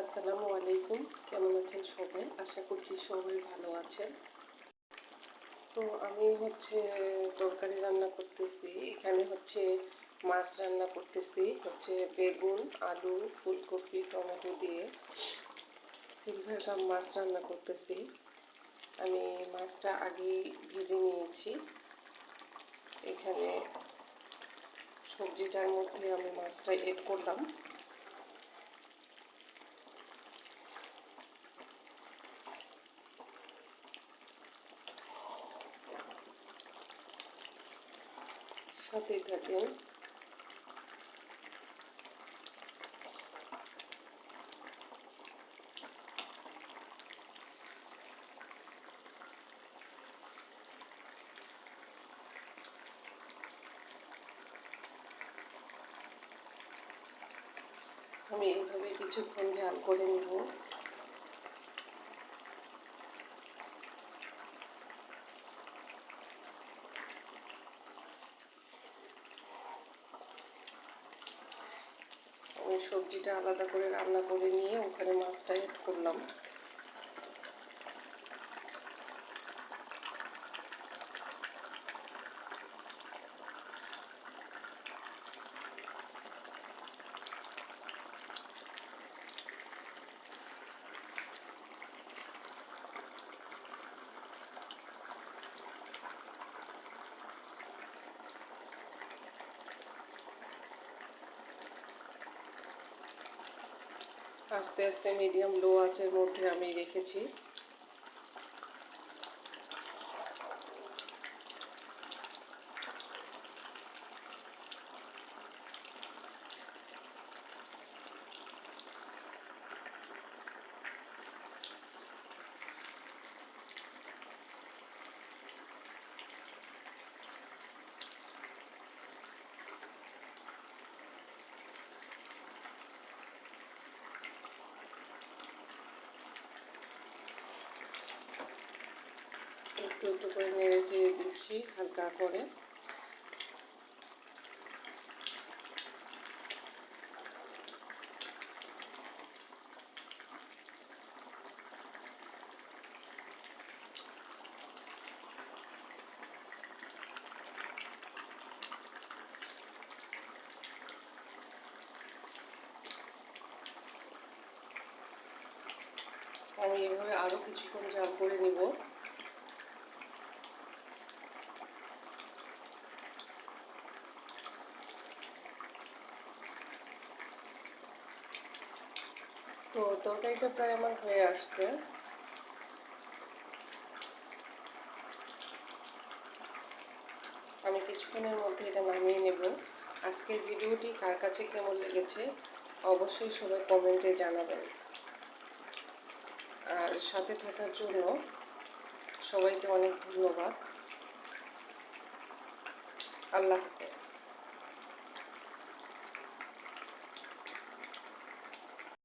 আসসালামু আলাইকুম। কেমন আছেন সবাই? আশা করছি সবাই ভালো আছেন। তো আমি হচ্ছে তরকারি রান্না করতেছি। এখানে হচ্ছে মাছ রান্না করতেছি। হচ্ছে বেগুন, আলু, ফুলকপি, টমেটো দিয়ে সিলভার কাপ মাছ রান্না করতেছি। আমি মাছটা আগে ভেজে নিয়েছি। এখানে সবজিটার মধ্যে আমি মাছটা এড করলাম। সাথেই থাকেন। আমি এইভাবে কিছুক্ষণ জাল করে নেব। সবজিটা আলাদা করে রান্না করে নিয়ে ওখানে মাছটা এড করলাম। আস্তে আস্তে মিডিয়াম লো আঁচের মধ্যে আমি রেখেছি। একটু একটু করে নেড়ে চেড়ে দিচ্ছি, হালকা করে। আমি এভাবে আরও কিছুক্ষণ জাল করে নিব। তো তরকারিটা প্রায় আমার হয়ে আসছে। আমি কিছুক্ষণের মধ্যে এটা নামিয়ে নেব। আজকের ভিডিওটি কার কাছে কেমন লেগেছে অবশ্যই সবাই কমেন্টে জানাবেন। আর সাথে থাকার জন্য সবাইকে অনেক ধন্যবাদ। আল্লাহ হাফেজ।